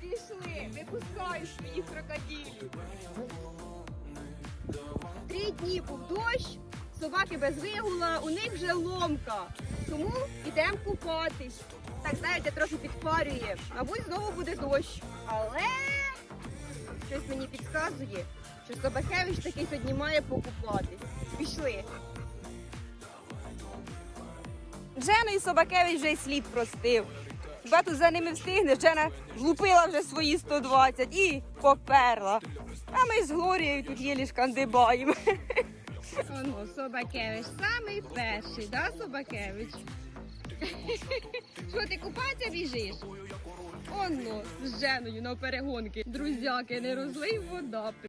Пішли, випускай свої крокодилів. Три дні був дощ, собаки без вигула, у них вже ломка. Тому йдемо купатись. Так, знаєте, трохи підпарює. Мабуть, знову буде дощ. Але щось мені підказує, що Собакевич такий сьогодні має покупатись. Пішли. Джену і Собакевич вже й слід простив. Хіба тут за ними встигне, Джена влупила вже свої 120 і поперла. А ми з Глорією тут єлі шкандибаємо. Оно, Собакевич, самий перший, да, Собакевич? Що ти купатися біжиш? Оно, з Женою на перегонки. Друзяки, не розлий вода.